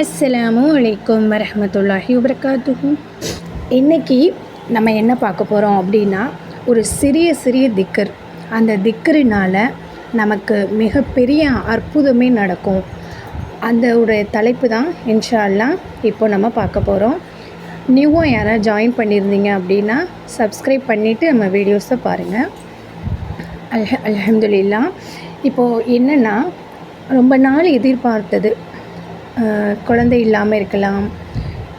அஸ்ஸலாமு அலைக்கும் வரமத்துல்லாஹி வபர்காத்துக்கும் இன்றைக்கி நம்ம என்ன பார்க்க போகிறோம் அப்படின்னா ஒரு சிறிய சிறிய திக்கர் அந்த திக்கரினால் நமக்கு மிகப்பெரிய அற்புதமே நடக்கும். அந்த ஒரு தலைப்பு தான் இன்ஷால்லாம் இப்போ நம்ம பார்க்க போகிறோம் நியூவாக யாராவது ஜாயின் பண்ணியிருந்தீங்க அப்படின்னா சப்ஸ்கிரைப் பண்ணிவிட்டு நம்ம வீடியோஸை பாருங்கள் அல்ஹ அல்ஹம்துலில்லா. இப்போது என்னென்னா ரொம்ப நாள் எதிர்பார்த்தது. குழந்தை இல்லாமல் இருக்கலாம்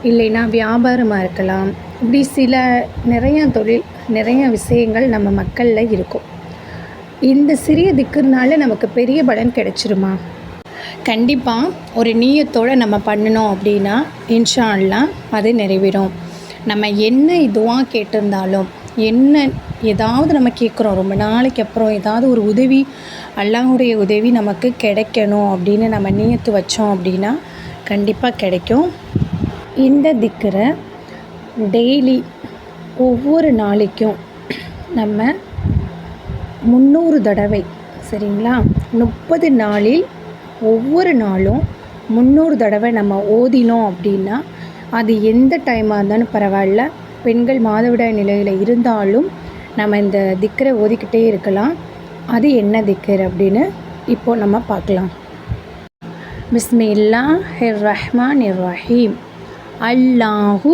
இல்லைன்னா வியாபாரமாக இருக்கலாம். இப்படி சில நிறைய தொழில் நிறைய விஷயங்கள் நம்ம மக்களில் இருக்கும். இந்த சிறிய திக்குனால நமக்கு பெரிய பலன் கிடைச்சிருமா? கண்டிப்பாக ஒரு நீயத்தோடு நம்ம பண்ணினோம் அப்படின்னா இன்ஷால்லாம் அது நிறைவேறும். நம்ம என்ன இதுவாக கேட்டிருந்தாலும் என்ன ஏதாவது நம்ம கேட்குறோம் ரொம்ப நாளைக்கு அப்புறம் ஏதாவது ஒரு உதவி அல்லாஹுடைய உதவி நமக்கு கிடைக்கணும் அப்படின்னு நம்ம நீயத்து வச்சோம் அப்படின்னா கண்டிப்பாக கிடைக்கும். இந்த திக்கரை டெய்லி ஒவ்வொரு நாளைக்கும் நம்ம முந்நூறு தடவை சரிங்களா? முப்பது நாளில் ஒவ்வொரு நாளும் முந்நூறு தடவை நம்ம ஓதினோம் அப்படின்னா அது எந்த டைமாக இருந்தாலும் பரவாயில்ல. பெண்கள் மாதவிடாய் நிலையில் இருந்தாலும் நம்ம இந்த திக்கரை ஓதிக்கிட்டே இருக்கலாம். அது என்ன திக்கர் அப்படின்னு இப்போ நம்ம பார்க்கலாம். பிஸ்மில்லாஹிர் ரஹ்மான் ரஹீம் அல்லாஹு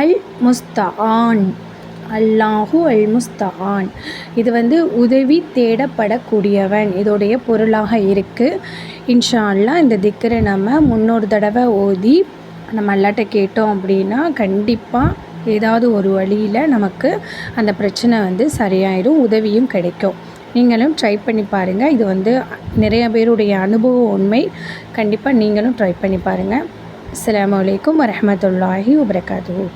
அல் முஸ்தான் அல்லாஹு அல் முஸ்தான் இது வந்து உதவி தேடப்படக்கூடியவன். இதோடைய பொருளாக இருக்குது இன்ஷா அல்லாஹ் இந்த திக்கரை நம்ம முன்னொரு தடவை ஓதி நம்ம அல்லாட்ட கேட்டோம் அப்படின்னா கண்டிப்பாக ஏதாவது ஒரு வழியில் நமக்கு அந்த பிரச்சனை வந்து சரியாயிடும் உதவியும் கிடைக்கும். நீங்களும் ட்ரை பண்ணி பாருங்கள் இது வந்து நிறைய பேருடைய அனுபவ உண்மை. கண்டிப்பாக நீங்களும் ட்ரை பண்ணி பாருங்கள் அஸ்ஸலாமு அலைக்கும் வரஹ்மத்துல்லாஹி வபரகாத்துஹு.